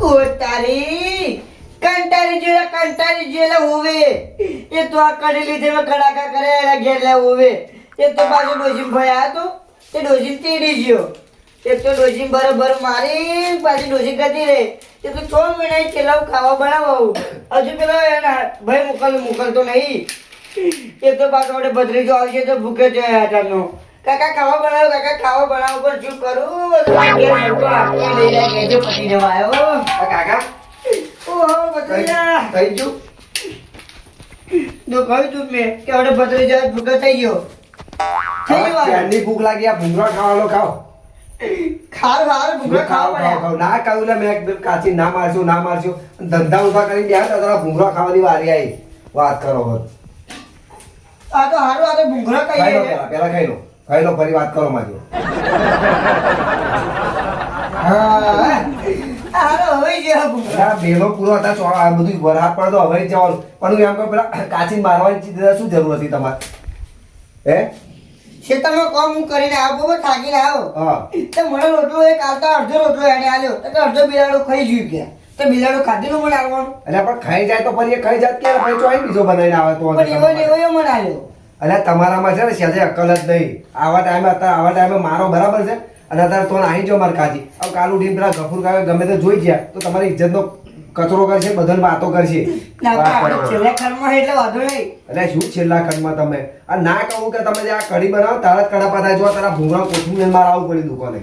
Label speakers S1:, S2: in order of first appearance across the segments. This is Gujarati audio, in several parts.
S1: ઓ તારી કંટાળી જેલા કંટાળી જેલા હોવે એ તો હતો. ગયો. બરોબર મારી પાછી ડોશી કરતી રે એ તો છ મહિના છેલ્લા ખાવા બનાવું. હજુ પેલો એના ભાઈ મોકલ, મોકલતો નહીં. એ તો પાછો આપણે ભદ્રીજો આવશે તો ભૂખે જ હટાનો કાકા ખાવા બનાવો કાકા ખાવા બનાવો પણ શું કરું? જાય
S2: કાકા
S1: ઓહો ભત્રીજા.
S2: થઈ ગયું
S1: તો કહ્યું તું મેં કે હવે ભત્રીજા ભૂખો થઈ ગયો. થઈ ગયો
S2: ભૂખ લાગી? આ ભૂંગળા ખાવાનો
S1: ખાવ ખાવ ભૂખો
S2: ખાઓ
S1: ખાવા
S2: ખાઓ ના કહ્યું ને મેં કાચી ના મારશું ના મારશું. ધંધા ઊભા કરી ગયા તો તારા ભૂંગળા ખાવાની વારી આવી. વાત કરો
S1: આ તો હારું આ તો ભૂંગળા
S2: ખાઈ પેલા ખાઈ લો. ખાઈ લો ફરી વાત કરો મારી બેનો પૂરો હતા બધું વરસાદ પડે તો હવે જવાનું. પણ એમ કહું પેલા કાચી મારવાની શું જરૂર હતી તમારે? હે?
S1: ખેતરમાં કામ હું કરીને આવો બહુ થાકીને આવો.
S2: હા.
S1: તો મને રોટલો એક આવતા અડધો રોટલો એને આલ્યો. એટલે અડધો બિલાડો ખાઈ ગયું કે? તો બિલાડો ખાધેલું મને આવવાનું
S2: એટલે પણ ખાઈ જાય તો ફરી ખાઈ જાત કે બીજો બનાવીને આવે તો
S1: પણ એવો એવો એવો મને આલ્યો.
S2: અરે તમારામાં છે ને સહેજે અક્કલ જ નહીં. આવા ટાઈમે અત્યારે આવા ટાઈમે મારો બરાબર છે. અને અત્યારે તો આવી જાઓ મારે કાજી હવે કાલ ઉઠીને પેલા ગફુર કાકા ગમે તે જોઈ ગયા તો તમારી ઇજ્જતનો કચરો કરશે બધાને વાતો કરશે.
S1: એટલે
S2: શું છેલ્લા ખંડમાં તમે? આ ના કહું કે તમે જે આ કઢી બનાવો તારા જ કડા પતાય જો તારા ભૂંગળા કોથમીર મારે આવું પડી દુકાને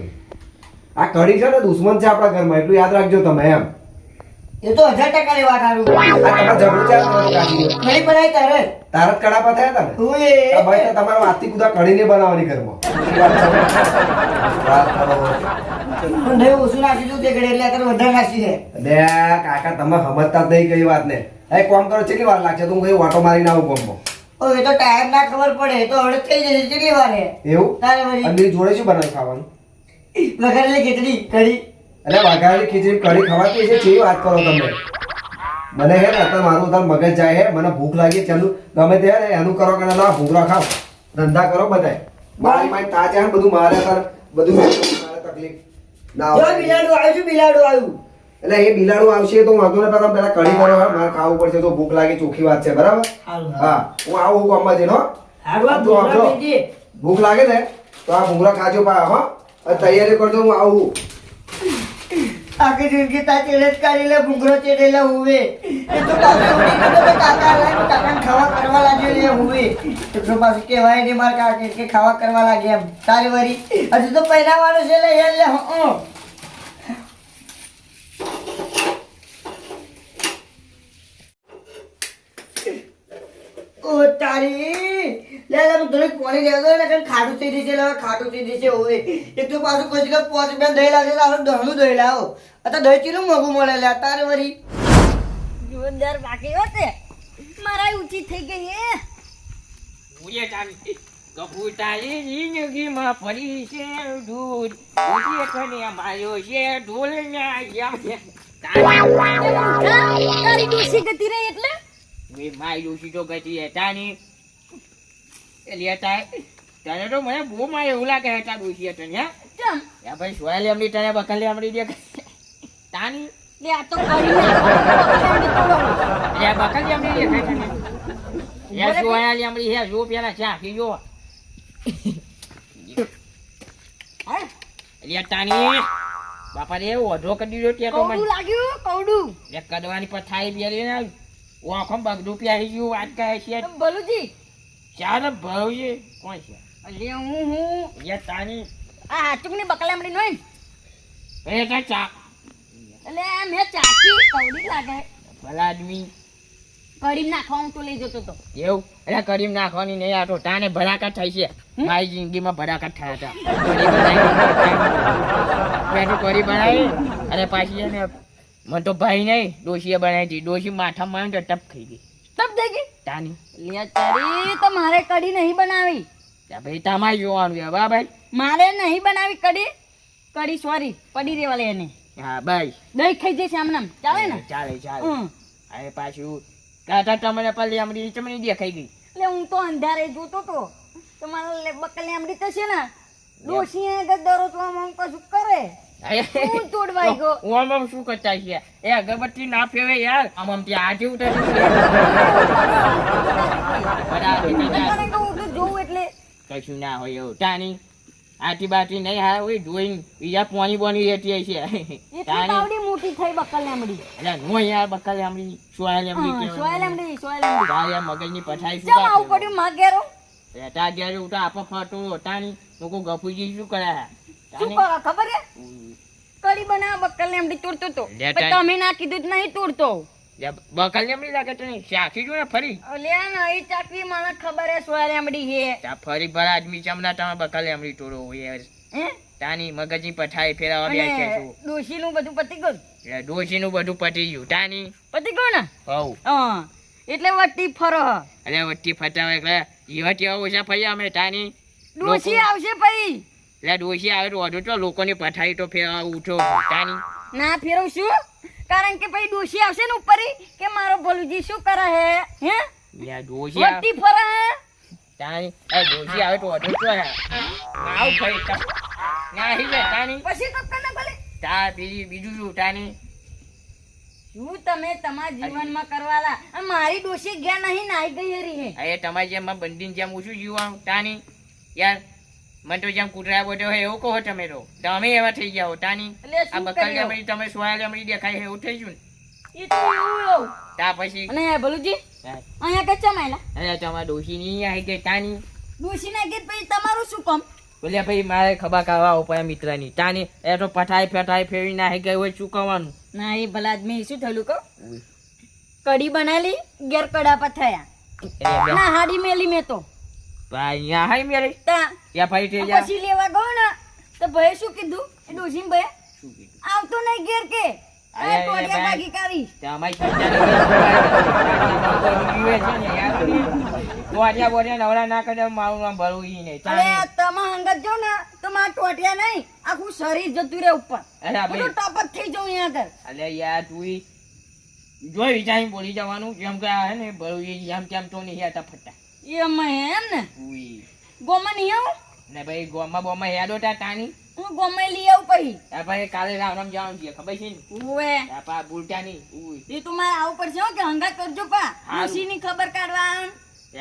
S2: આ કઢી છે ને દુશ્મન છે આપણા ઘરમાં એટલું યાદ રાખજો તમે એમ.
S1: એ તો હજાર ટકાની વાત હારું.
S2: તમારે ઝઘડો છે
S1: બનાવી તારે.
S2: હતા ને ભાઈ તો તમારે કુદા બનાવવાની ઘરમાં.
S1: નહીં ઓછું નાખી દઉં તે ઘડી એટલે અત્યારે વધારે નાખી છે.
S2: બે કાકા તમે સમજતા જ નહીં કઈ વાત ને એ કોમ કરો કેટલી વાર લાગશે? તું હું કઈ ઓટો મારીને આવું કોમમાં.
S1: એ તો ટાઈમ ના ખબર પડે. તો હવે થઈ જશે. કેટલી વાર?
S2: એવું?
S1: તારે
S2: જોડે શું બનાવી ખાવાનું?
S1: વઘારેલી ખીચડી કઢી.
S2: એટલે વાઘાની ખીચડી કઢી ખવાતી છે કેવી વાત કરો તમે. મને હે ને અત્યારે મારું અત્યારે મગજ જાય હે મને ભૂખ લાગી ચાલુ. ગમે તે ને એનું કરો કે ના ભૂંગળા ખાઓ ધંધા કરો બધાય. મારી મારી તાજા ને બધું મારે અત્યારે બધું મારે તકલીફ. ના
S1: બિલાડું આવ્યું બિલાડું આવ્યું.
S2: એટલે એ બિલાડું આવશે તો વાંધો ને પેલા પેલા કઢી કરો મારે ખાવું પડશે તો ભૂખ લાગી ચોખ્ખી વાત છે બરાબર? હા હું આવું હું અંબાજી.
S1: ભેજી.
S2: ભૂખ લાગે ને તો આ ભૂંગળા ખાજો પા હા. તૈયારી કરજો હું આવું.
S1: આખી જિંદગી તા ચેડે જ કાઢી લે ભૂંગળો ચેડેલા હુવે. એ તો કાકા ઉડી ગયો તો કાકા લાગે કાકાને ખાવા કરવા લાગ્યો લે હુવે. તો પાછું કહેવાય નહીં મારા કાકા કે ખાવા કરવા લાગે એમ. તારી વરી, હજુ તો પહેરાવાનું છે લે લે હં. ઓ તારી લે લે થોડીક પાણી લેવા ને કારણ ખાટું થઈ જશે લે ખાટું થઈ જશે હોય એક તો પાછું કોઈ જગ્યાએ પાંચ રૂપિયા દહીં લાગે તો આપણે દહનું દહીં લાવો. અત્યારે દહીં ચીલું મોંઘું મળે લે તારે વરી
S3: જોરદાર બાકી હોતે મારા ઊંચી થઈ ગઈ એ
S4: ઉડે ચાલી કપૂતાની જિંદગીમાં ફરી છે દૂધ ઉડે કને માર્યો છે ઢોલના યામે.
S3: તારી ડોસી ગતી રહી એટલે?
S4: મે માર્યો છે તો ગતિ હટાની એ લેતા તને તો મને બહુ મારે એવું લાગે હતા ડોસી હતા ને
S3: ચમ.
S4: યા ભાઈ સોયા લેમડી તને બકલ લેમડી દે. તાની?
S3: લે આ તો કરી નાખો
S4: યા બકલ લેમડી દે કઈ તને યા સોયા લેમડી હે જો પેલા ચા પી જો. લે તાની. બાપા રે ઓઢો કરી દીધો ત્યાં તો મને.
S3: લાગ્યું કૌડું
S4: એક કડવાની પથારી બેરી ને ઓખમ બગડું પ્યારી ગયું વાત કહે છે.
S3: બલુજી
S4: ચાર ભાવ કોણ છે?
S3: અલે હું હું.
S4: તાની.
S3: આ હાચુકની બકલામડી નોઈ
S4: એ તો ચા.
S3: એટલે મેં ચાકી કવડી લાગે.
S4: ભલા આદમી.
S3: કરીમ નાખવા હું તો લઈ જતો તો.
S4: એવું? એટલે કરીમ નાખવાની નહીં આ તો તાને ભડાકા થાય છે. મારી જિંદગીમાં ભડાકા થયા હતા. મેં તો કરી બનાવી અને પાછી છે ને મને તો ભાઈ નહીં ડોશીએ બનાવી હતી. ડોશી માથા માં ટપ ખાઈ ગઈ.
S3: ટપ થઈ ગઈ?
S4: તાની
S3: લે ચડી તો મારે કઢી નહીં બનાવી.
S4: ત્યાં ભાઈ તમારે જોવાનું છે. બા ભાઈ.
S3: મારે નહીં બનાવી કઢી. કઢી સોરી પડી રેવા લે એને.
S4: હા ભાઈ.
S3: દહીં ખાઈ જશે આમ નામ. ચાલે ને?
S4: ચાલે ચાલે. અરે પાછું કાકા તમને પલ્લી આમડી ચમડી દેખાઈ ગઈ.
S3: એટલે હું તો અંધારે જોતો તો. તમારા મારા બકલી આમડી તો છે ને. દોષી આમ કશું કરે. હું તોડવાઈ ગયો
S4: હું આમાં શું કરતા છે એ અગરબત્તી ના ફેવે યાર. આમ આમ ત્યાં આજે ઉતરે
S3: જોઉં એટલે.
S4: કશું ના હોય એવું. તાની આટી બાટી નહીં હા હોય જોઈને બીજા પોણી બોની રહેતી તાની
S3: બાવડી મોટી થઈ બકલ લેમડી
S4: એટલે નો યાર બકલ આમડી સોયા લેમડી
S3: હા લેમડી સોય લેમડી
S4: તારે મગજની પઠાઈ શું
S3: આવું પડ્યું
S4: બેટા ઉઠા આપો ફરતો તાની લોકો ગફુજી શું કરે
S3: શું કરો ખબર હે? કડી બના બકલ લેમડી તોડતો તો. પણ તમે ના કીધું જ નહીં તોડતો
S4: બકલ લેમડી લાગે તને શાખી જો ને ફરી.
S3: લે ના એ ચાકરી મને ખબર હે સોય એમડી હે.
S4: તા ફરી ભરા આદમી ચમના તમે બકલ એમડી તોડો યાર.
S3: હે?
S4: તાની મગજની પઠાઈ ફેરાવા બે છે.
S3: ડોશી નું બધું પતી ગયું?
S4: એટલે ડોશીનું બધું પતી ગયું. તાની?
S3: પતી ગયું ને?
S4: હવ.
S3: હા એટલે વટ્ટી ફરો.
S4: અરે વચ્ચે ફટાવે એટલે એવા તેવા ઓછા ફર્યા અમે તાની?
S3: ડોશી આવશે પછી
S4: એટલે ડોશી આવે તો તો લોકોની પઠાઈ તો ફેરવા ઉઠો તાની
S3: ના ફેરવશું કારણ કે ભાઈ ડોશી આવશે ને ઉપર કે મારો ભલુજી શું કરે હે? હે?
S4: લે ડોશી આવે.
S3: વટી ફરે
S4: તાની એ ડોશી આવે તો વધુ તો આવ ભાઈ તા. ના હી લે તાની
S3: પછી તો કને ભલે.
S4: તા બીજી બીજું શું તાની
S3: શું તમે તમારા જીવનમાં કરવાલા? મારી ડોશી ગયા નહીં નાઈ ગઈ હરી હે.
S4: અરે તમારી જેમ આ જેમ ઓછું જીવવાનું તાની યાર મને તો જેમ કૂતરા બોલ્યો હોય એવું કહો તમે તો. તમે એવા થઈ ગયા હો તાની. આ બકલ
S3: કર્યું?
S4: તમે સોયા જમડી દેખાય એવું થઈ ગયું ને?
S3: તો
S4: પછી?
S3: અને ભલુજી? અહીંયા કે ચમાયલા
S4: અહીંયા તમારા ડોશી ની આવી કે તાની.
S3: ડોશી ના ગીત પછી તમારું શું કામ?
S4: બોલ્યા ભાઈ મારે ખબર કાવા ઉપાય મિત્રની. તાની એ તો પઠાઈ ફેટાઈ ના નાખી ગઈ હોય શું કરવાનું?
S3: ના એ ભલા આદમી શું થયેલું કહું? કઢી બનાવી ઘેર કડા થયા. ના હાડી મેલી મેં તો.
S4: અહીંયા હાઈ મેરે
S3: તા
S4: યા ભાઈ થઈ જા
S3: પછી લેવા ગયો ને તો ભાઈ શું કીધું એ ડોશી ભાઈ
S4: શું કીધું?
S3: આવતો નહીં ઘેર કે આ
S4: કોડિયા.
S3: ભાગી
S4: જીવે છે ને યાર બોર્યા બોર્યા નવરા ના કરે મારું નામ ભરવું ઈ નહીં
S3: અરે તમે હંગત જો ને તો મારા ટોટિયા નહીં આખું શરીર જતું રહે ઉપર
S4: અરે ભાઈ
S3: બધું ટોપ જ થઈ જાઉં અહીંયા આગળ
S4: અરે યાર તું જોઈ વિચારી બોલી જવાનું જેમ કે આ હે ને ભરવું એમ કેમ તો નહીં હેતા ફટા
S3: એમાં એમ ને?
S4: ઉઈ.
S3: ગોમાં નહીં આવું?
S4: ને ભાઈ ગોમાં બોમાં હેડો તા તાની?
S3: હું ગોમાં લઈ આવું પછી.
S4: આ ભાઈ કાલે રામ જવાનું છે ખબર છે ને?
S3: ઉવે
S4: આ પા ભૂલતા નહીં ઉઈ.
S3: એ તો મારે આવું પડશે હો કે હંગાત કરજો પા.
S4: હારું.
S3: ડોશીની ખબર કાઢવા.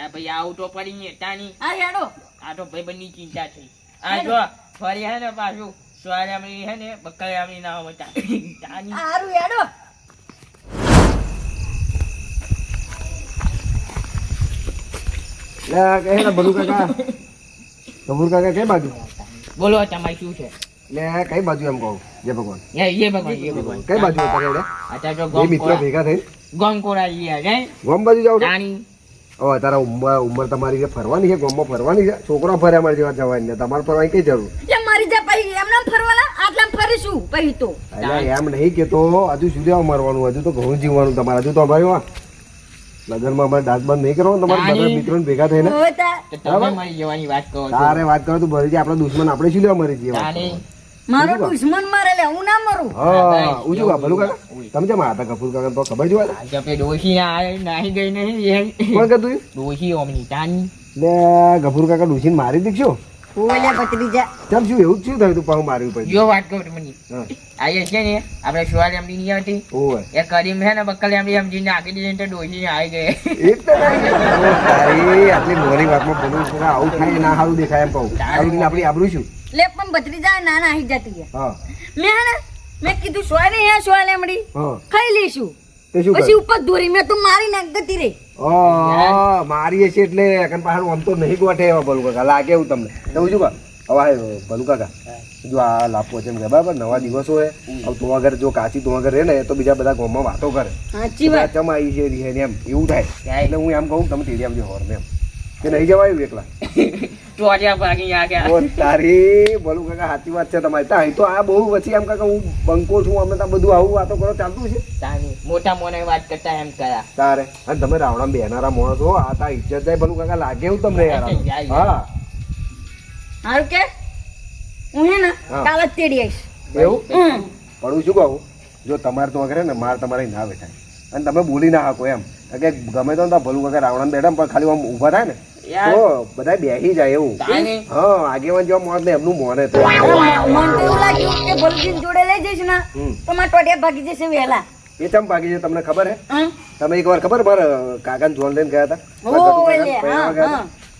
S4: આ ભાઈ આવું તો પડી ને તાની.
S3: આ હેડો.
S4: આ તો ભાઈ બંની ચિંતા થઈ આ જો ફરી હે ને પાછું. સોરે આમની હે ને બકરે આમની ના હોય તાની. તાની.
S3: આ હેડો.
S2: લે આ કહે કાકા? ગભુર કાકા કઈ બાજુ?
S4: બોલો તમારે શું છે?
S2: લે કઈ બાજુ એમ કહું? જય ભગવાન. કઈ બાજુ
S4: અત્યારે ગોમ
S2: મિત્રો ભેગા થઈ
S4: ગોમ કોરા
S2: બાજુ જાવ હવે તારા ઉંમર ઉંમર તમારી ફરવાની છે ગોમમાં ફરવાની છે? છોકરો ફરે અમારી જેવા જવાની ને તમારે ફરવાની કઈ જરૂર?
S3: મારી જા પછી એમના ફરવાલા આટલા ફરીશું પછી તો.
S2: એટલે એમ નહીં કે તો હજુ સુધી આવું મરવાનું હજુ તો ઘણું જીવવાનું તમારે હજુ તો અમારે લગ્નમાં અમારે દાંત બંધ નહીં કરવાનું તમારે બધા મિત્રો ભેગા થઈને.
S3: હવે તા
S4: તો તમે મારી જવાની વાત કરો છો.
S2: તારે વાત કરો તું ભરી આપડે દુશ્મન આપણે શું લેવા મરી જઈએ
S3: મારો દુશ્મન મારે લે હું ના મરું.
S2: હા ઊંચું કા ભલું કાકા? તમે કપૂર કાકા તો ખબર જોવા
S4: આજે ડોશી ના નાહી ગઈ નહીં.
S2: કોણ કહેતું
S4: ડોશી ઓમની તાની.
S2: લે ગફુર કાકા ડુસીને મારી દીધો
S3: ઓલે ભત્રીજા
S2: ચાલ શું એવું શું થયું તું પાછું માર્યું પછી
S4: જો વાત કહું તમને
S2: હા.
S4: છે ને આપણે સુવાલ એમની નહીં હતી.
S2: ઓવે.
S4: એ કરીમ છે ને બક્કલ એમની સમજી નાખી દીધી ને તો આવી ગઈ.
S2: એક તો તારી આટલી મોરી વાતમાં બોલું છું આવું થાય ના સારું દેખાય એમ કહું. સારું આપણી આબરૂ શું?
S3: લે પણ ભત્રીજા ના ના આવી જતી.
S2: હા.
S3: મેં ને મેં કીધું સોય ને હે સોય લેમડી ખાઈ લઈશું. પછી ઉપર દોરી મેં તો મારી નાખ ગતી રે
S2: ઓ મારી હશે એટલે કન પાછળ આમ તો નહીં ગોઠે એવા ભલું કાકા લાગે એવું તમને. તો શું કા હવે ભલું કાકા જો આ લાપો છે બરાબર નવા દિવસો હે હવે તું આગળ જો કાચી તું વગર રહે ને તો બીજા બધા ગામમાં વાતો કરે.
S3: સાચી વાત.
S2: ચમ આવી છે એમ એવું થાય. એટલે હું એમ કહું તમે તેડી આવજો હોર ને એમ. કે નહીં જવાયું એકલા?
S4: ચોર્યા ભાગી આ ગયા.
S2: ઓ તારી બોલું કાકા સાચી વાત છે તમારી. ત્યાં તો આ બહુ પછી એમ કાકા હું બંકો છું અમે ત્યાં બધું આવું વાતો કરો ચાલતું છે?
S4: તાની મોટા મોને વાત કરતા એમ કરા.
S2: તારે. અને તમે રાવણા બેનારા માણસ હો આ તા ઇજ્જત જાય ભલું કાકા લાગે એવું તમને યાર હા.
S3: હારું કે? હું હે ને
S2: હા.
S3: તેડી આવીશ.
S2: એવું? પણ હું શું કહું? જો તમારે તો વગેરે ને માર તમારે ના બેઠાય અને તમે બોલી ના શકો એમ. કે ગમે તો ને ભલું કાકા રાવણા બેઠા પણ ખાલી આમ ઊભા થાય ને તો બધા બેસી જાય એવું. હા આગેવાન જેવા મોત ને એમનું મોને તો.
S3: અરે, તો એવું લાગ્યું કે ભલુજી જોડે લઈ જઈશ ને. તો મારા ટોટિયા ભાગી જશે વહેલા.
S2: એ ચમ ભાગી છે તમને ખબર હે? તમે એક વાર ખબર મારા કાકાને જોન લઈને ગયા હતા.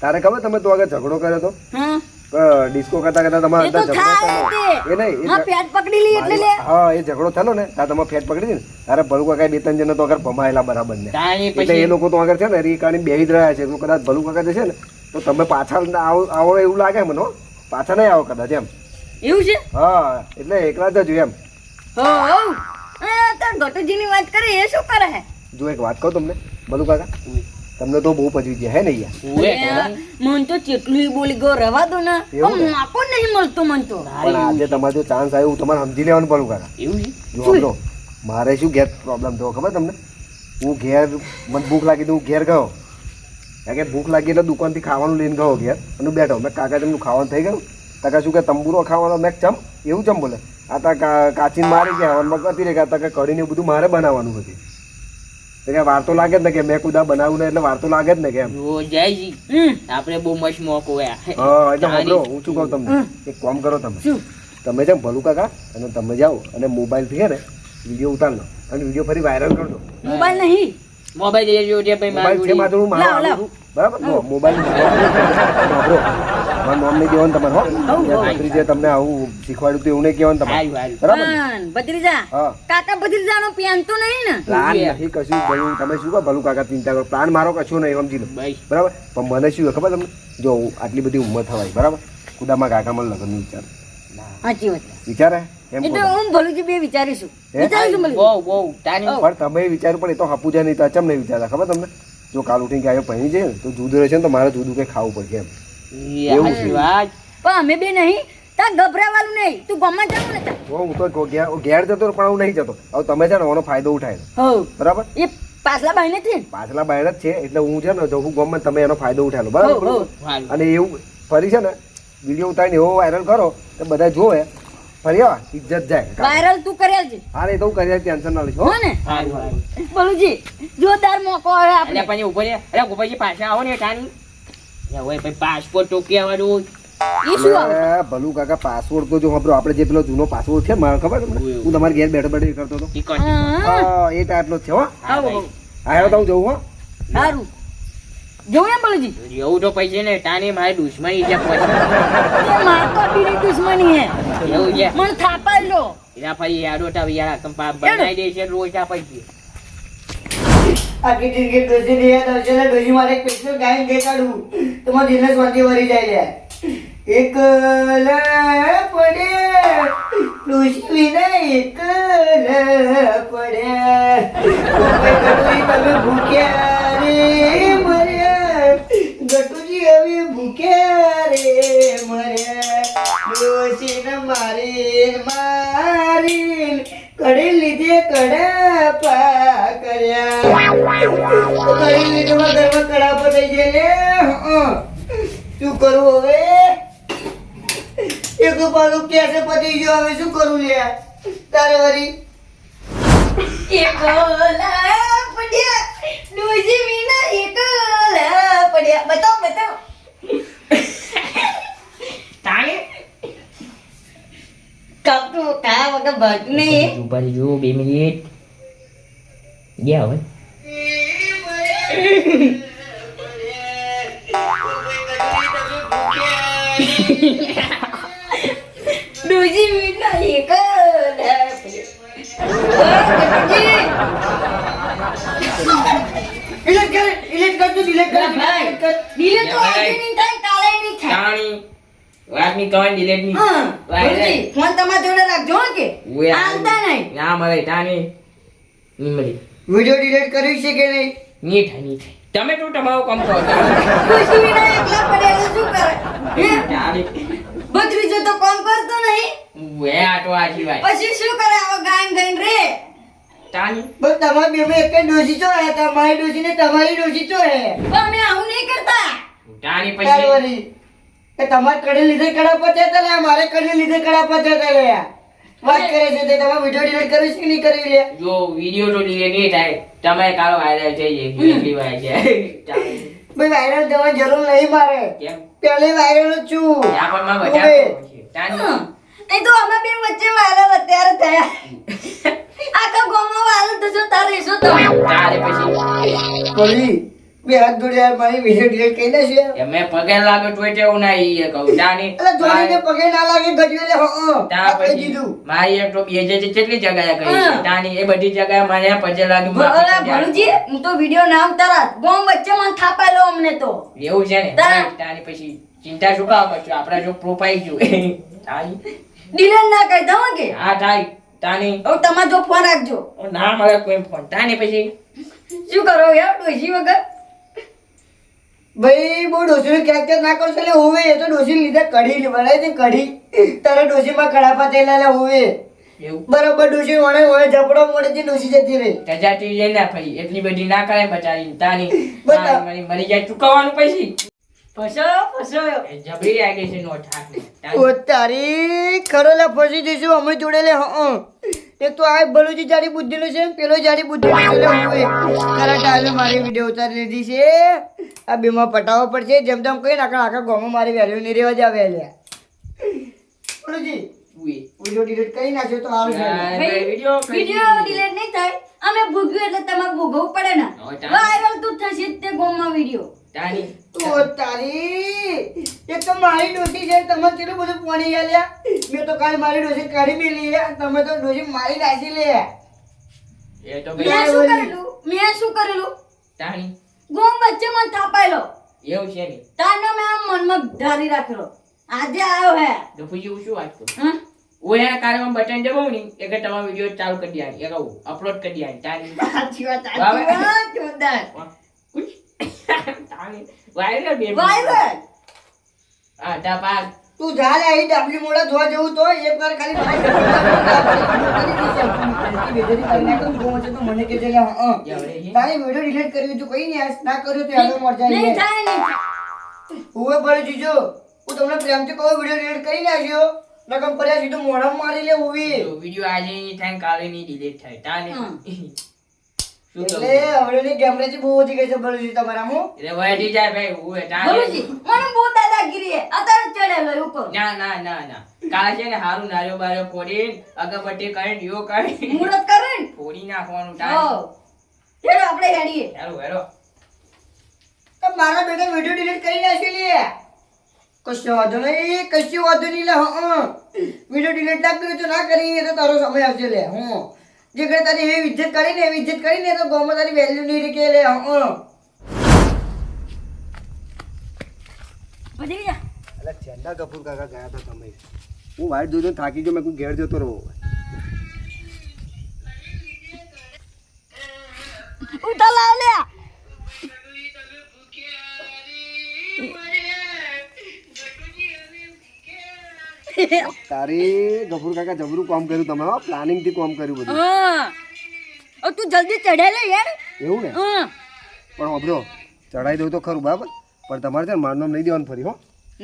S2: તારે ખબર તમે તો આગળ ઝઘડો કર્યો હતો?
S3: હં?
S2: ડિસ્કો કરતા કરતા તમારે
S3: એ
S2: અંદર ઝઘડો નહીં
S3: પેટ પકડી લી એટલે લે.
S2: હા એ ઝઘડો થયો ને ત્યાં તમે ફેટ પકડી ને તારે ભલું કાકા બે ત્રણ જણા તો આગળ ભમાયેલા બરાબર ને એટલે
S4: પછી
S2: એ લોકો તો આગળ છે ને રીકાની બેહી જ રહ્યા છે. તો કદાચ ભલુકા કાકા જશે ને તો તમે પાછા આવો આવો એવું લાગે મને પાછા નહીં આવો કદાચ એમ.
S3: એવું છે?
S2: હા એટલે એકલા જ એમ.
S3: હા. ગટુજીની વાત કરે એ શું કરે
S2: જો એક વાત કહું તમને ભલું કાકા. તમને તો બહુ પચવી ગયા હે ને યાર
S3: મન તો ચેટલું બોલી ગયો રવા દો ને? મોકો નહીં મળતો મન તો.
S2: આજે તમારે જો ચાન્સ આવ્યો તમારે સમજી લેવાનું પડું કાકા
S4: એવું
S2: જો મારે શું ઘેર પ્રોબ્લેમ થયો ખબર તમને? હું ઘેર મને ભૂખ લાગી તો હું ઘેર ગયો. કારણ કે ભૂખ લાગી એટલે દુકાનથી ખાવાનું લઈને ગયો ઘેર અને બેઠો. મેં કાકા તેમનું ખાવાનું થઈ ગયું. કાકા શું કે તંબુરો ખાવાનો મેં ચમ? એવું ચમ બોલે. આ તા કા- કાચીને મારી ગયા હવનમાં કરતી રહી ગયા તકે કઢીને એવું બધું મારે બનાવવાનું હતું કે વાર તો લાગે જ ને કે મેં કુદા બનાવું ને એટલે વાર તો લાગે જ ને કે એમ.
S4: જયજી. આપણે બહુ મસ્ત મોકો
S2: હા એટલે
S4: તારી.
S2: હું શું કહું તમને? એક કામ કરો તમે. તમે જેમ ભલું કાકા અને તમે જાઓ અને મોબાઈલથી થી ને વીડિયો ઉતાર લો. અને વીડિયો ફરી વાયરલ કરજો.
S3: મોબાઈલ નહીં.
S4: મોબાઈલ જોજે ભાઈ
S2: મોબાઈલ છે મારું મારું. બરાબર? મોબાઈલ વાપરો મારું મમ્મી નહીં દેવાનું તમારે હો. ભત્રીજે તમને આવું શીખવાડ્યું તું એવું નહીં કહેવાનું તમારે. બરાબર?
S3: ભત્રીજા કાકા ભત્રીજાનો પેન તો નહીં ને?
S2: પ્લાન નહીં કશું ભલું તમે શું કહો ભલું કાકા ચિંતા કરો. પ્લાન મારો કશું નહીં સમજી લો.
S4: ભાઈ
S2: બરાબર? પણ મને શું ખબર તમને? જો આટલી બધી ઉંમર થવાય બરાબર? ખુદામાં કાકામાં લગ્ન વિચાર.
S3: સાચી વાત.
S2: વિચારે.
S3: હું ભલું બે વિચારીશું. વિચારીશું
S4: બહુ બહુ
S2: પણ તમે વિચારું પણ એ તો હાપુજા નહીં તો અચમ નહીં વિચારતા ખબર તમને? જો કાલ ઉઠીને ગાયો પહેરી જાય તો જુદું રહેશે ને તો મારે જુદું કંઈ ખાવું પડશે એમ. એવું છે.
S3: પણ અમે બે નહીં. તાં ગભરાવાનું નહીં. તું ગમવા જાવ ને
S2: હું તો ઘેર ઘેર જતો પણ હું નહીં જતો. હવે તમે છે ને એનો ફાયદો ઉઠાય
S3: હો
S2: બરાબર?
S3: એ પાછલા ભાઈ નથી
S2: પાછલા બાયર જ છે એટલે હું છે ને જો હું ગમે તમે એનો ફાયદો ઉઠાયેલો. બરાબર? અને એવું ફરી છે ને વીડિયો ઉતારીને એવો વાયરલ કરો તો બધા જોવે. ફરી ઇજ્જત જાય.
S3: વાયરલ તું કરેલ છે.
S2: હા તો હું ટેન્શન ના લઈશ હો.
S3: હો ને?
S4: હારું હારું
S3: જોરદાર મોકો આવે આપણે.
S4: પછી ઉપર અરે ગોપાજી પાછા આવો ને તાની યા ભાઈ પાસપોર્ટ ટોકી આવવાનું.
S3: શું આવે?
S2: ભલું કાકા પાસવર્ડ તો જો ખબર આપણે જે પેલો જૂનો પાસવર્ડ છે મારે ખબર હું તમારે ઘેર બેઠો બેઠો કરતો હતો.
S3: હા,
S2: હા, એ ટાઈપનો જ છે હો.
S3: આવો.
S2: તો હું જવું હો.
S3: સારું જોઉં એમ બોલજી?
S4: એવું તો પછી ને તાની મારી દુશ્મની છે પછી.
S3: મારતો બીની દુશ્મની હે.
S4: એવું છે?
S3: મને થાપાઈ લો.
S4: એના પછી યાદો તા યાર કંપા બનાવી દે છે રોજ આ પછી.
S1: આખી જિંદગી ડોસી દે આવશે ને ડોસી મારે એક પૈસો ગાઈને કાઢું. તો મારું દિલને શાંતિ વરી જાય લે. લ પડે ડોસી વિના લ પડે. તમે ભૂખ્યા રે. કડી લીધે શું કરવું હવે? એક પાછું કેસે પતી ગયો. હવે શું કરું લે? તારે વરી
S3: એકલા પડ્યા. ડોજી વિના એકલા પડ્યા. બતાવ બતાવ
S4: તાને
S3: કાપતું કા વગર ભાગતું નહીં
S4: ઉપર જો બે મિનિટ. ગયા હવે
S3: વિના એકલા
S1: ડિલીટ કર ડિલીટ કર તું ડિલીટ કર.
S3: દિલે તો આજે નહીં થાય કાલે નહીં થાય.
S4: તાણી વાતની કવાન ડિલેટની
S3: હા ભલુજી, ફોન તમારા જોડે રાખજો કે. આલતા નહીં.
S4: ના મળે તાની ની મળી.
S1: વિડિયો ડિલેટ કર્યું છે કે નહીં?
S4: ની થાયની થાય. તમે તો તમારો કામ કરો.
S3: ખુશી વિના એકલા પડેલો તો શું કરે? હે?
S4: તારી
S3: ભત્રીજો તો કામ કરતો નહીં.
S4: ઉએ આ તો આજી ભાઈ.
S3: પછી શું કરે આવો ગાયન ગઈને રે?
S4: તાની
S1: બસ તમારા બે એક જ ડોસી છો હે તમારી ડોસી ને તમારી ડોસી છો હે?
S3: પણ અમે આવું નહીં કરતા.
S4: તાની પછી.
S1: કે તમારે કડે લીધે કડા થયા લે મારે કડે લીધે કડા થયા લે વાત કરે છે તે તમારે વિડિયો ડિલીટ કર્યું છે કે નહીં કરી લે
S4: જો વિડિયો તો ડિલીટ નહીં થાય તમે કાળો વાયરલ થઈ જાય એટલી વાર છે.
S1: ભાઈ વાયરલ જવાની જરૂર નહીં મારે.
S4: કેમ?
S1: પહેલે વાયરલ છું.
S4: પણ માં બચા
S3: એ તો અમે બે વચ્ચે વાયરલ અત્યારે થયા. આખા ગામમાં વાયરલ થશો તારે શું તમે
S4: તારે પછી.
S1: બોલી બે હાથ જોડ્યા મારી વીડિયો ડિલીટ કરી દેશે
S4: એમે પગે લાગે તોય તેવું ના ઈ કહું. તાની
S1: એટલે જોડીને પગે ના લાગે ગજવે લે હં
S4: ત્યાં પછી
S1: દીધું
S4: મારી એક તો બે જે કેટલી જગ્યાએ કરી છે? તાની એ બધી જગ્યાએ મારે પગે લાગી
S3: ભલા ભલુજી હું તો વિડિયો ના ઉતારા ગામ વચ્ચે મને થાપાયેલો અમને તો.
S4: એવું છે ને. તાની પછી ચિંતા શું કામ કરશું? આપડા જો પ્રોફાઈલ ગયું. તાની
S3: ડિલેટ ના કરી દઉં કે?
S4: હા તાઈ તાની.
S3: હવે તમારે જો ફોન રાખજો.
S4: ના મારે કોઈ ફોન. તાની પછી?
S3: શું કરો યાર ડોશી વગર?
S1: ભાઈ બહુ ડોસી ક્યાંક ક્યાંક ના કરશો એટલે હોવે એ તો ડોસી લીધે કઢી બનાવી છે કઢી. તારે ડોસીમાં કડાપા થયેલા એટલે હોવે. બરાબર ડોસી વણે હોય ઝપડો મોડે થી ડોસી જતી રહી.
S4: તજાતી લે ના ભાઈ એટલી બધી ના કરે બચારી તાની મારી મરી જાય ચૂકવવાનું પૈસી
S3: ફસાયો ફસાયો.
S4: જબરી લાગે છે નો ઠાક
S1: ઓ તારી ખરો લે ફસી જઈશું અમે જોડે લે હં એક તો આ ભલુજી જાડી બુદ્ધિનું છે પેલો જાડી બુદ્ધિનું છે એટલે હોવે. ખરા ટાઈમે મારી વીડિયો ઉતારી લીધી છે. આ બેમાં પટાવો પડશે. જેમ તેમ કઈ નાખે આખા ગોમો મારી વેલ્યુ નહીં રહેવા જ આવે લે ભલુજી વીડિયો ડિલીટ કરી નાખ્યો તો સારું છે.
S4: વીડિયો
S3: ડિલીટ નહીં થાય. અમે ભોગ્યું એટલે તમારે ભોગવવું પડે ને.
S4: તારે.
S3: વાયરલ તો થશે જ તે ગામમાં વિડિયો.
S4: તાની
S1: ઓ તારી એક તો મારી ડોસી છે. તમે કેટલું બધું પાણી આલ્યા મેં તો કાલ મારી ડોસી કાઢી મેલી તમે તો ડોસી મારી નાખી લે
S4: એ તો
S3: મેં શું કરેલું? મેં શું કરેલું? ગામ વચ્ચે મન થાપાયેલો.
S4: એવું છે ને?
S3: તાનો મે મનમાં ધારી રાખેલો. આજે આવ્યો હે.
S4: પછી હું શું વાત કરું?
S3: હં?
S4: એના કાર્યમાં બટન દબાવું ને એટલે તમારો વીડિયો ચાલુ કરી દે એ કહું અપલોડ કરી દે તાની
S3: સાચી વાત સાચી વાત જોરદાર.
S4: Viral
S3: viral.
S4: હા તા પાક
S1: તું જા લે અહીં ડાબલી મોડા ધોવા જવું તો એક વાર ખાલી મને કે છે લે, હં. તારી વીડિયો ડિલીટ કરવી તું કઈ નહીં ના કર્યું તો આગળ મર જાય
S3: નહીં. થાય નહીં.
S1: હુંએ ભલે જીજો હું તમને પ્રેમથી કહું વીડિયો ડિલીટ કરી નાખ્યો નકમ પડ્યા સીધું મોઢામાં મારી લે ઉવી
S4: વિડિયો આજે નહીં થાય કાલે નહીં ડિલીટ થાય તાની
S1: એટલે
S4: કહું?
S1: ગેમરેજી બહુ વધી ગઈ છે ભલુજી તમારામાં
S4: એટલે વહેતી જાય ભાઈ હું એ તાની-
S3: મને બહુ દાદાગીરી હે અત્યારે ચડેલો એવું
S4: ના ના ના ના. કાલે છે ને હારું નારિયો બારિયો ફોડી અગરબત્તી કરીને દીવો કરી
S3: મુહૂર્ત કરે
S4: ફોડી નાખવાનું
S3: હો હેડો આપણે હેડીએ.
S4: હેરો હેરો
S1: તો મારા બેટા વીડિયો ડિલીટ કરી નાખી લે. કશો વાંધો નહીં કશું વાંધો નહીં લે હં વીડિયો ડિલીટ ના કર્યું તો ના કરી તો તારો સમય આવશે લે હું. જે ઘરે તારી એવી ઇજ્જત કરી ને એવી ઇજ્જત કરી ને તો ગામમાં તારી વેલ્યુ નહીં રહી કે લે હં
S2: એટલે ચંદા કપૂર કાકા ગયા હતા તમે. હું વાઈટ જોઈને થાકી ગયો મેં કોઈ ઘેર જતો રહો
S3: ઉતા લાવ લે.
S2: તારી ગફુર કાકા જબરું કામ કર્યું તમે પ્લાનિંગથી કામ કર્યું બધું.
S3: હા. તું જલ્દી ચડે લે યાર.
S2: એવું ને? પણ ઓબરો ચડાઈ દઉં તો ખરું બરાબર? પણ તમારે છે મારું નામ નહીં દેવાનું ફરી હો.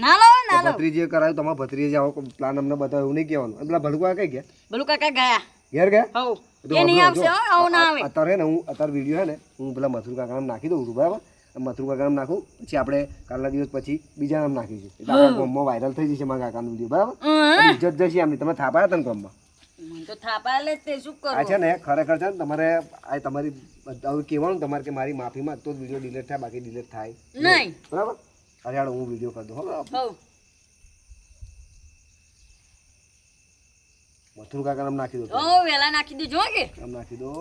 S3: ના લો ના લો
S2: ભત્રીજીએ કરાયું તમારા ભત્રીએ આવો પ્લાન અમને બતાવ્યો એવું નહીં કહેવાનું. એટલે ભડકવા કઈ ગયા?
S3: બોલું કાકા ગયા.
S2: ઘેર ગયા?
S3: હો એ નહીં આવશે હો આવું ના આવે.
S2: અત્યારે ને હું અત્યારે વીડિયો હે ને હું પેલા મથુર કાકા નાખી દઉં છું બરાબર? મથુર નામ નાખું પછી આપણે કાલના દિવસ પછી બીજા નામ નાખીશું એટલે આપણા ગામમાં વાયરલ થઈ જશે મારા કાકા વીડિયો બરાબર? ઇજ્જત જશે એમની તમે થાપાયા હતા ને ગામમાં? છે ને ખરેખર છે ને તમારે આ તમારી હવે કહેવાનું તમારે કે મારી માફી માંગ તો જ વીડિયો ડિલીટ થાય બાકી ડિલીટ થાય બરાબર? અરે હું વીડિયો કરી દઉં હો મથુર કાકા નામ નાખી દો
S3: વેલા નાખી દેજો કે?
S2: નામ નાખી દો.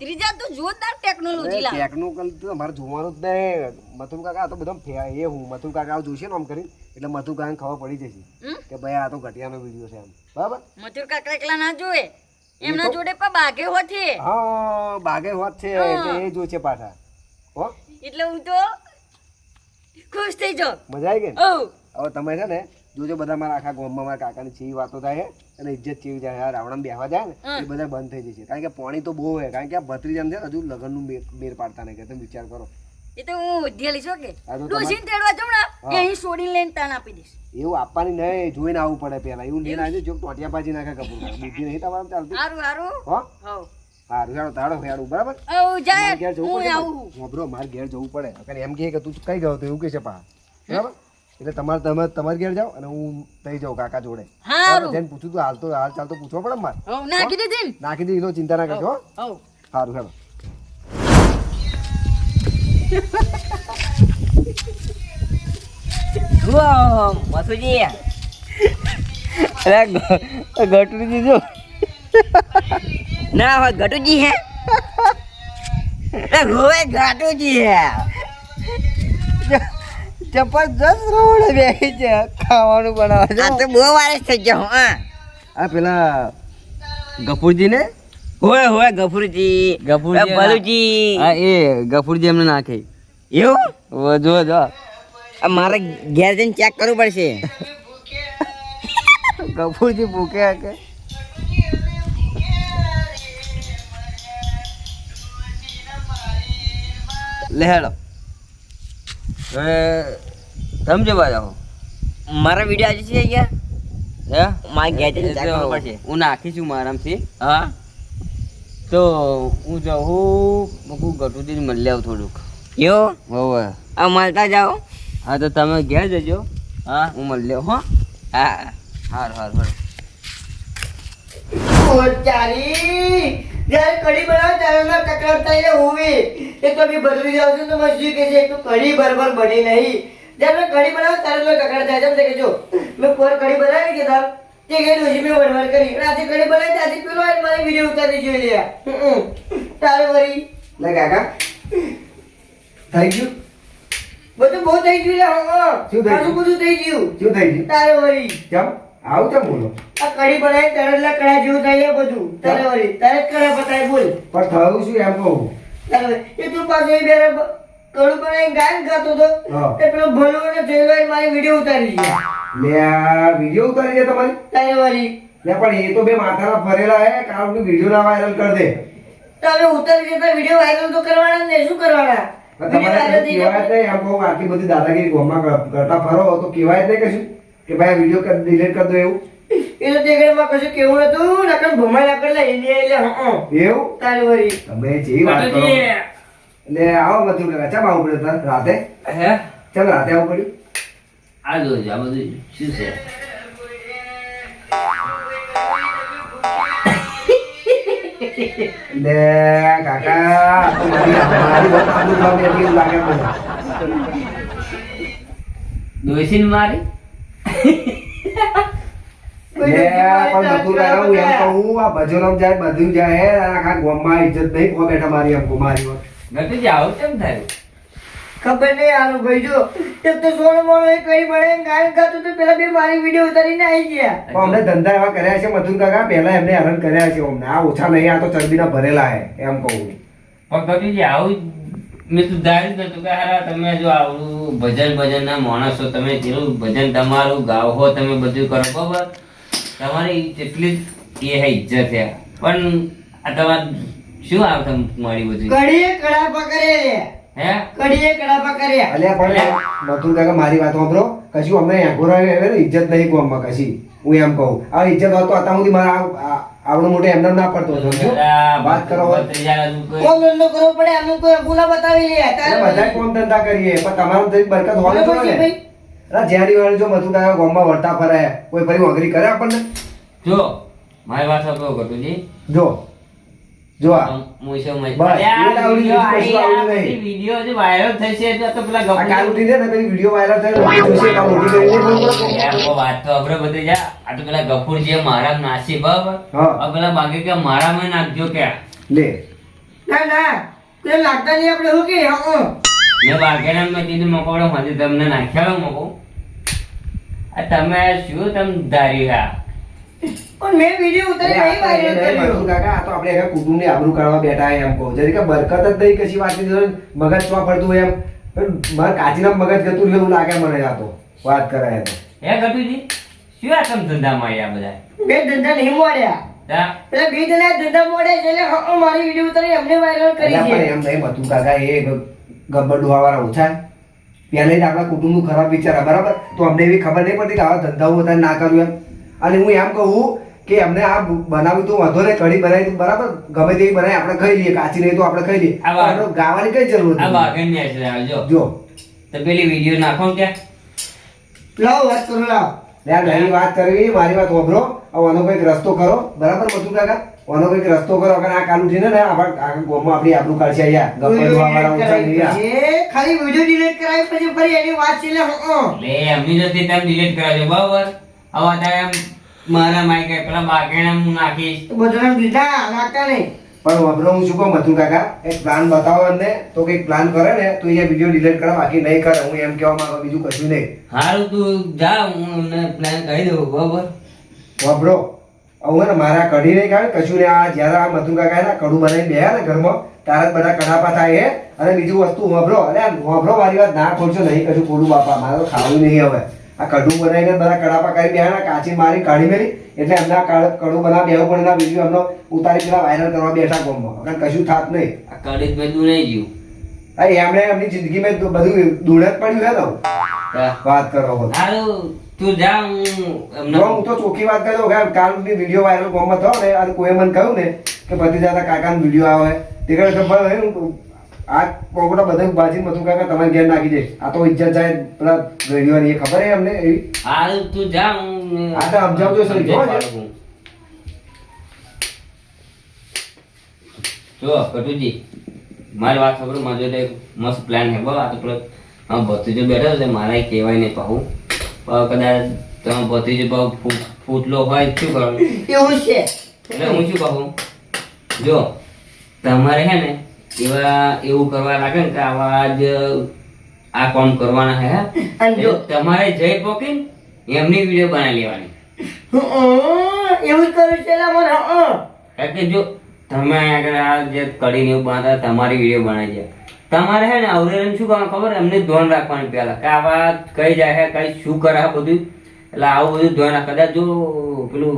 S3: ત્રીજા તો જોરદાર ટેકનોલોજી લાવે.
S2: ટેકનોકલ તો અમારે જોવાનું જ નહીં. મથુર કાકા તો બધા એ હું મથુર કાકા જોશે ને આમ કરીને? એટલે મથુર કાકાને ખબર પડી જશે. કે ભાઈ આ તો ઘટિયાનો વીડિયો છે આમ બરાબર?
S3: મથુર કાકા એકલા ના જોવે એમના જોડે પણ બાગે હોથી
S2: હા. બાગે હોત છે એટલે એ છે પાછા. હો?
S3: એટલે હું તો ખુશ થઈ જાઉં.
S2: મજા આવી ગઈ હવે તમે છે ને જોજો બધા મારા આખા ગામમાં મારા કાકાની ચીવી વાતો થાય અને ઇજ્જત ચીવી જાય આ રાવણ બેહવા જાય ને એ બધા બંધ થઈ જશે. કારણ કે પાણી તો બહુ હોય કારણ કે આ ભત્રીજાને છે હજુ લગ્નનું મેર પાડતા નહીં કે તમે વિચાર કરો.
S3: એ તો હું ઉધેલી છો કે? ડોસીન તેડવા ને કે અહીં છોડીને લઈને તાન આપી દઈશ.
S2: એવું આપવાની નહીં જોઈને આવવું પડે પહેલા. એવું લઈને આવજો જો ટોટિયા પાછી નાખે કપૂર બુદ્ધિ નહીં તમારે ચાલતું?
S3: સારું સારું
S2: હો? તાળો હેડું બરાબર?
S3: આવું જાય
S2: મારે ઘેર જવું પડે. ઘેર જવું પડે. કારણ એમ કહે કે તું કઈ ગયો તો એવું કહે છે પા. બરાબર? એટલે તમારે તમે તમારી ઘેર જાઓ અને હું તઈ જાઉં કાકા જોડે.
S3: હારું.
S2: જેને પૂછું તું હાલ તો હાલ ચાલ તો પૂછવો પડે મારે
S3: હવ નાખી દીધી
S2: નાખી દીધી ચિંતા ના કરજો હો.
S3: હવ
S2: સારું હેડો
S1: મસુજી. અરે ગટુજી જો. ના હોય ગટુજી હે. અરે ગટુજી હે. જબરજસ્ત રોડ બેસી છે ખાવાનું બનાવે આ તો બહુ વારસ થઈ ગયો હા
S2: આ પેલા ગફુરજી ને
S1: હોય હોય ગફુરજી.
S5: ગફુરજી
S1: ભલુજી
S5: હા એ ગફુરજી એમને નાખે.
S1: એવું?
S5: જો જો.
S1: આ મારે ઘેર જઈને ચેક કરવું પડશે.
S5: ગફુરજી ભૂકે કે. હવે તમે જવા જાઓ
S1: મારા વીડિયો આજે છે યાર
S5: હે?
S1: મારે ઘેર
S5: હું નાખીશું મારામથી.
S1: હા?
S5: તો હું જાઉં હું ગટુજી મળી આવું થોડુંક.
S1: એવું?
S5: હોવે.
S1: આ મળતા જાઓ.
S5: હા તો તમે ઘેર જજો.
S1: હા.
S5: હું મળી લઉં હો.
S1: હા.
S5: હાર હાર હાર.
S1: ચારી જ્યારે કઢી બનાવો ત્યારે ના કકડાટ થઈને હોવી. એ તો બી બદલી જાવ છું તો મને શું કહે છે તું કઢી બરાબર બની નહીં. જ્યારે મેં કઢી બનાવો ત્યારે મેં કકડાટ થાય છે. કે જો મેં પર કઢી બનાવી કે તાર. તે ગઈ મેં વડવડ કરી. અને આજે કઢી બનાવી ત્યાંથી પેલો આવીને મારી વીડિયો ઉતારી જોઈ લે હમ. તારે વળી
S2: લે કાકા. થઈ ગયું?
S1: બધું બહુ થઈ ગયું લે હા
S2: શું
S1: બધું થઈ ગયું.
S2: શું થઈ ગયું?
S1: તારે વળી
S2: કેમ આવું તો બોલો?
S1: આ કડી બનાવી એટલે કડા જેવું થઈ બધું. તારે વળી તારે જ કડા બતાય બોલ.
S2: પણ થયું શું એમ કહું?
S1: એ તું બેરે બ- કડું બનાવીને ગાયન ખાતો
S2: તો
S1: એ પેલો ભલો થયેલો એ મારી વીડિયો ઉતારી દીધા
S2: લે આ વીડિયો ઉતારી છે તમારી?
S1: તારે વળી.
S2: લે પણ એ તો બે માથાના ફરેલા હે કારણ કે વીડિયો ના વાયરલ કર દે.
S1: તમે ઉતારી દેતા વીડિયો વાયરલ તો કરવાના ને શું કરવાના?
S2: તમારે કહેવાય નહીં કહું આટલી બધી દાદાગીરી ગોમાં કર- કરતા ફરો તો કહેવાય જ નહીં કશું. કે ભાઈ વિડિયો કર ડિલીટ કર દો એવું?
S1: એ તો ઘરમાં કશું કેવું નતું? નકર ભમાઈ ના એટલે એને એટલે હા
S2: એવું?
S1: તારે વરી
S2: તમે જે વાત કરો. એટલે આવો બધું કાકા ચમ આવું પડે તાર રાતે?
S5: હે?
S2: ચાલ રાતે આવું પડ્યું.
S5: આ જો આ બધું શું છે?
S2: લે કાકા મારી વાત લાગે મને.
S5: મારી?
S2: લે પણ બધું કાકા હું એમ કહું આ ભજનમ જાય બધું જાય આખા ગામમાં ઇજ્જત નહીં કોઈ બેઠા મારી એમ મારી વાત
S5: ગટુજી કેમ થયું?
S1: ખબર નહીં આનું ભાઈ જો તો સોનો મોનો એ કઈ મળે ગાયન ખાતું તો પેલા બે મારી વીડિયો ઉતારીને આવી ગયા.
S2: અમને ધંધા એવા કર્યા છે મધુર કાકા પહેલા એમને હેરાન કર્યા છે અમને. આ ઓછા નહીં આ તો ચરબીના ભરેલા હે એમ કહું.
S5: પણ આવું મેં તો ધાર્યું નતું કે હારા તમે જો આવડું ભજન ભજન ના માણસો તમે જેવું ભજન તમારું ગાવ હો તમે બધું કરો બરોબર? તમારી એટલી જ એ હે ઇજ્જત છે પણ આ તમાર શું આવ તમ મળી બધું?
S1: કડીએ કડા કરે
S5: હે?
S1: કડીએ કડા કર્યા
S2: અલે પણ મધુર કાકા મારી વાત સાંભળો. કશું અમને એગોરા ઇજ્જત નહીં ગામમાં કશી. હું એમ કહું. આ ઇજ્જત હોત તો અત્યાર સુધી મારા આ- આ- મોટો એમને ના પડતો
S5: હતો
S2: વાત કરો
S1: કોમ ધંધો કરવો પડે અમે કોઈ ગુના બતાવી લે
S2: એટલે
S1: તારે
S2: બધા કોમ ધંધા કરીએ પણ તમારું તો બરકત હોવી જોઈએ ને. અરે જ્યાંની વાર જો મધુર કાકા ગોમમાં વળતા ફરે કોઈ ફરી વગરી કરે આપણને?
S5: જો મારી વાત સાંભળો ગટુજી
S2: જો. જો આ.
S5: હું મજ-
S2: બસ, એ આવડી કશું
S5: આ
S2: નહીં.
S5: બધી જે વાયરલ થશે તો તો પેલા
S2: આ
S5: ગપુ-
S2: કાલ ઉઠીને ને પેલી વીડિયો વાયરલ થયો જોશે કાં મોટી કરીને
S5: યાર, વાત તો આપણે બધી જા. આ તો પેલા ગફુર જે મારા નાસી
S2: હા.
S5: પેલા કે મારામાં નાખજો કે.
S2: લે.
S1: ના ના. કોઈ લાગતા નહીં આપણે શું કે હં
S5: મેં બાગેના મેં કીધું મકોડો મને તમને નાખ્યા મકો આ તમે શું તમે ધારી હા
S1: પણ મેં વીડિયો ઉતારી નહીં વાયરલ કર્યો.
S2: કાકા આ તો આપણે એના કુટુંબની આબરૂ કાઢવા બેઠા એમ કહું. જરી કે બરકત જ નહીં કશી વાત જરૂર મગજ ચો ફરતું એમ. પણ મારા કાચીના મગજ ગતું એવું લાગે મને આ તો વાત કરાય તો.
S5: હે ગટુજી શું આ તમે ધંધા મળ્યા બધા?
S1: બે ધંધા નહીં મોડ્યા.
S5: તા?
S1: પેલા બે જણા ધંધા મોડે છે એટલે મારી વીડિયો ઉતારી વાયરલ કરી છે.
S2: પણ એમ નહીં કાકા એ ગબ્બર ડોહાવાળા ઓછા. પહેલે જ આપણા કુટુંબનું ખરાબ વિચાર બરાબર? તો અમને એવી ખબર નહીં પડતી કે આવા ધંધાઓ બધા ના કર્યું એમ. અને હું એમ કહું કે એમને આ બનાવ્યું તો વાંધો નહીં કઢી બનાવી તો બરાબર ગમે તેવી બનાવી આપણે ખાઈ લઈએ કાચી નહીં તો આપણે ખાઈ લઈએ. આપણે ગાવાની કઈ જરૂર નથી
S5: છે
S2: જો.
S5: તો પેલી વીડિયો નાખો ક્યાં
S1: લાવ વાત કરો લાવ.
S2: યાર મારી વાત કરવી મારી વાત વાપરો આનો કંઈક રસ્તો કરો બરાબર બધું કાકા? આનો કંઈક રસ્તો કરો કારણ આ કાલુ છે ને આપણા ગોમાં આપણી આપણું કાઢશે અહીંયા. ગમે
S1: જોવા
S2: વાળા
S1: ખાલી વીડિયો ડિલીટ કરાવી પછી ફરી એની વાત છે
S5: લે એમની જતી તમે ડિલીટ કરાવજો બરાબર. હવે અત્યારે એમ મારા કઈ પેલા બાગેણા હું નાખીશ.
S1: તો બધાને દીધા લાગતા નહીં.
S2: પણ વાપરો હું શું કહું મધુ કાકા એક પ્લાન બતાવો અમને તો કંઈક પ્લાન કરે ને તો એ વીડિયો ડિલીટ કરે બાકી નહીં કરે. હું એમ કહેવા માંગુ બીજું કશું નહીં.
S5: હારું તું જા હું એમને પ્લાન કહી દઉં બરાબર?
S2: વાપરો. હવે ને મારા કઢી નહીં કારણ કશું ને આ જ્યારે આ મધુ કાકા એના કડું બનાવીને બેહ્યા ને ઘરમાં તારા જ બધા કડાપા થાય અને બીજું વસ્તુ વાપરો. અરે વાપરો મારી વાત ના ખોલશો નહીં કશું ખોલું બાપા મારે તો ખાવું નહીં હવે. આ કડું બનાવીને બધા કડાપા કરી બેહાના કાચી મારી કાઢી મેરી એટલે એમને કડું બનાવ બેહવું પણ એના વીડિયો એમનો ઉતારી પેલા વાયરલ કરવા બેઠા ગોમમાં. કારણ કશું થાત નહીં.
S5: આ કડી મેં નહીં જીવ
S2: અરે એમણે એમની જિંદગીમાં બધું દૂર જ પડ્યું હે ને વાત કરો
S5: હારું તું જા હું એમને
S2: હું તો ચોખ્ખી વાત કરી કે કે કાલની વીડિયો વાયરલ ગોમમાં થયો ને અને કોઈ મને કહ્યું ને કે ભતીજાના કાકાનો વીડિયો આવે. તે કહે હું આ પોપડા બધા બાજી મતું કાકા તમારે ઘેર નાખી દે. આ તો ઇજ્જત જાય પેલા રેડિયોની એ ખબર હે અમને એવી?
S5: તું જા હું
S2: હા તો સમજાવજો સર, જો ને.
S5: જો. કટુજી મારી વાત ખબર મારી જોડે મસ્ત પ્લાન હે આ તો પેલો હા ભત્રીજો બેઠો છે મારે કહેવાય નહીં પાહું. પણ કદાચ તમે ભત્રીજો ભાવ ફૂટ- ફૂટલો હોય શું કરવાનું?
S1: એવું છે.
S5: એટલે હું શું કહું? જો તમારે હે ને એવા એવું કરવા લાગે ને કે આવા જ આ કામ કરવાના હે તમારે જઈ પોકે એમની વીડિયો બનાવી લેવાની.
S1: એવું કરું છે મને.
S5: કે જો તમે આગળ આ જે કડીને એવું બનાવતા તમારી વીડિયો બનાવી જાય તમારે હે ને અવરેલને શું કરવાનું ખબર? એમને ધ્યાન રાખવાની પહેલા કે આવા કઈ જાય હે કઈ શું કરે બધું. એટલે આવું બધું ધ્યાન રાખ. કદાચ જો પેલું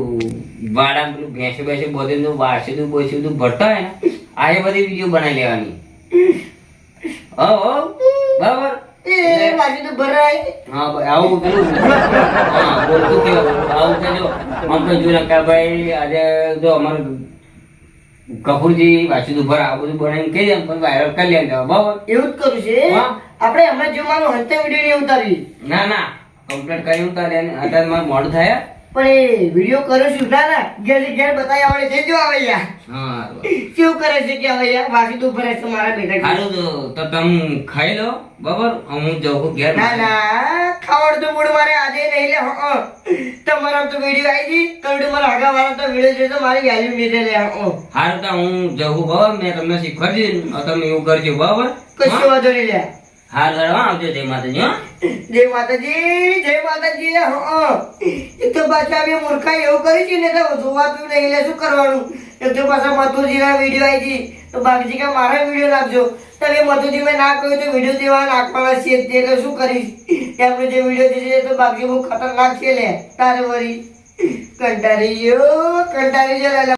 S5: વાડા પેલું ભેંસે ભેંસે બધું વાસીદું બધું ભરતા હોય ને આ એ બધી વીડિયો બનાવી લેવાની. હો હો બરાબર?
S1: એ બાજુ તો ભરાય.
S5: હા આવું પેલું હા બોલતું કેવું આવું તો જો આમ તો જો કે આજે જો અમારું કપૂરજી વાસુદ ઉપર આ બધું બનાવીને કહી દે પણ વાયરલ કરી લે બરાબર?
S1: એવું જ કરું છે. આપણે હમણાં જો મારું હંતે વીડિયો નહીં ઉતારી.
S5: ના ના કમ્પ્લીટ કરી ઉતારી અને અત્યારે મારું મોડું થાય.
S1: પણ એ વિડિયો કરું છું ના ના ઘેર ઘેર બતાવી આવડે છે જો આવે યાર
S5: હા
S1: કેવું કરે છે કે હવે યાર બાકી તું ભરે છે મારા બેટા
S5: સારું તો તો તમે ખાઈ લો બબર હું જાઉં ઘેર
S1: ના ના ખાવડ તો મૂડ મારે આજે નહીં લે હો તમારા તો વીડિયો આવી ગઈ તો મારા આગા વાળા તો વિડિયો જોઈ તો મારી વેલ્યુ નહીં લે હો
S5: સારું તો હું જઉં બબર મેં તમને શીખવાડી તમે એવું કરજો બબર
S1: કશું વાંધો નહીં લે.
S5: હારું હારું આવજો જય માતાજી
S1: જય માતાજી જય માતાજી હં. તો પાછા બે મૂર્ખા એવું કરી છે ને, તો જોવાતું નહીં, લે, શું કરવાનું? એક તો પાછા મથુરજીના વીડિયો આવી હતી. તો બાગજી કે, મારા વીડિયો નાખજો. તમે મધુજી મેં ના કહ્યું તો વીડિયો જેવા નાખવાના છે તે તો શું કરીશ? એમનો જે વીડિયો છે તો બાગજી બહુ ખતરનાક છે, લે. તારે વળી. કંટાળી ગયો કંટાળી ગયો